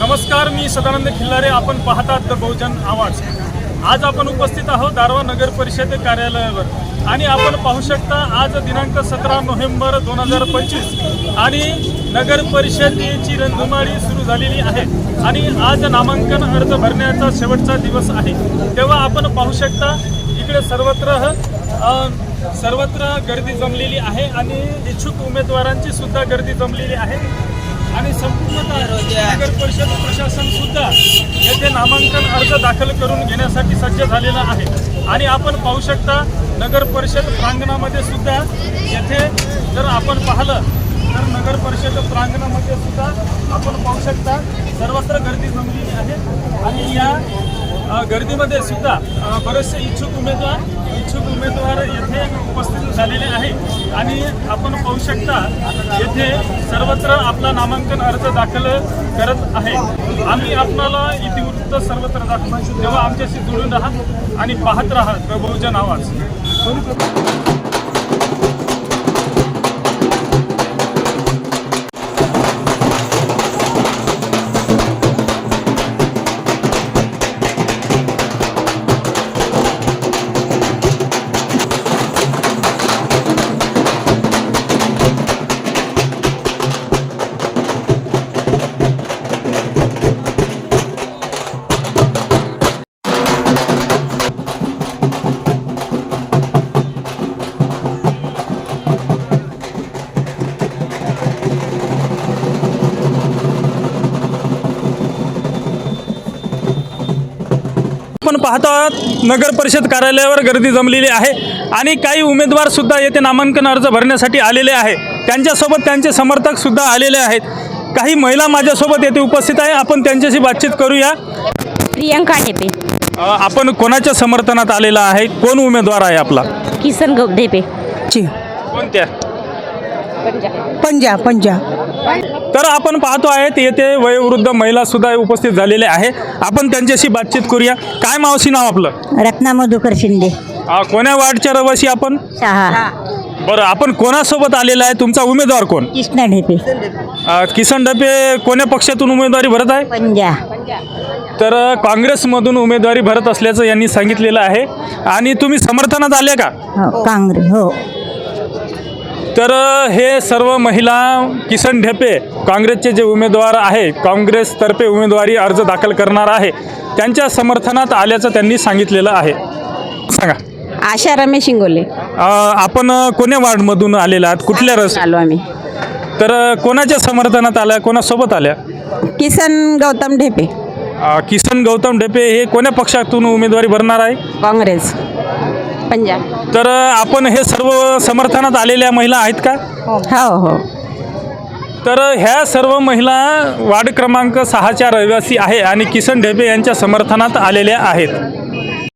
नमस्कार मी सदानंद खिल्लारे. आपण पाहतात द बहुजन आवाज. आज आपण उपस्थित आहोत दारवा नगर परिषद कार्यालयावर. आणि आपण पाहू शकता आज दिनांक सतरा नोव्हेंबर दोन हजार पंचवीस आणि नगर परिषदेची रणधुमाळी सुरू झालेली आहे. आणि आज नामांकन अर्ज भरण्याचा शेवटचा दिवस आहे. तेव्हा आपण पाहू शकता इकडे सर्वत्र सर्वत्र गर्दी जमलेली आहे आणि इच्छुक उमेदवारांची सुद्धा गर्दी जमलेली आहे. आणि संपूर्ण नगर परिषद प्रशासन सुद्धा येथे नामांकन अर्ज दाखल करून घेण्यासाठी सज्ज झालेला आहे. आणि आपण पाहू शकता नगर परिषद प्रांगणामध्ये सुद्धा येथे जर आपण पाहिलं तर नगर परिषद प्रांगणामध्ये सुद्धा आपण पाहू शकता सर्वत्र गर्दी जमलेली आहे. आणि या गर्दीमध्ये सुद्धा बरेचसे इच्छुक उमेदवार इच्छुक उमेदवार येथे उपस्थित झालेले आहे आणि आपण पाहू शकता येथे सर्वत्र आपला नामांकन अर्ज दाखल करत आहे. आम्ही आपणाला इतिवृत्त सर्वत्र दाखवू. तेव्हा आमच्याशी जुळून राहा आणि पाहत राहा प्रभुजन आवाज आपण पाहतो आहोत नगर परिषद कार्यालयावर गर्दी जमलेली आहे आणि काही उमेदवार सुद्धा येथे नामांकन अर्ज भरण्यासाठी आलेले आहे. त्यांच्यासोबत त्यांचे समर्थक सुद्धा आलेले आहेत. काही महिला माझ्यासोबत येथे उपस्थित आहे. आपण त्यांच्याशी बातचीत करूया. प्रियंका ढेपे आपण कोणाच्या समर्थनात आलेला आहे? कोण उमेदवार आहे आपला? किसन गौ ढेपे ची. कोणत्या? पंजा. पंजा तर आपण पाहतो आहेत येथे वयोवृद्ध महिला सुद्धा उपस्थित झालेले आहे. आपण त्यांच्याशी बातचीत करूया. काय मावशी नाव आपलं? रत्ना मधुकर शिंदे. कोण्या वार्डच्या रहिवासी आपण? शहा. बरं आपण कोणासोबत आलेला आहे? तुमचा उमेदवार कोण? कृष्णा ढेपे. किसन डबे कोण्या पक्षातून उमेदवारी भरत आहे? पंजा. तर अ, काँग्रेसमधून उमेदवारी भरत असल्याचं यांनी सांगितलेलं आहे. आणि तुम्ही समर्थनात आले का? हो काँग्रेस हो. तर हे सर्व महिला किसन ढेपे काँग्रेसचे जे उमेदवार आहे काँग्रेसतर्फे उमेदवारी अर्ज दाखल करणार आहे त्यांच्या समर्थनात आल्याचं त्यांनी सांगितलेलं आहे. सांगा. आशा रमेश इंगोले आपण कोण्या वार्डमधून आलेला आहात? कुठल्या रस आलो आम्ही. तर कोणाच्या समर्थनात आल्या? कोणासोबत आल्या? किसन गौतम ढेपे. किसन गौतम ढेपे हे कोण्या पक्षातून उमेदवारी भरणार आहे? काँग्रेस. पंजाब. तर आपण हे सर्व समर्थनात आलेल्या महिला आहेत का? हो. हो तर अ, ह्या सर्व महिला वार्ड क्रमांक सहाच्या रहिवासी आहे आणि किसन ढेपे यांच्या समर्थनात आलेल्या आहेत.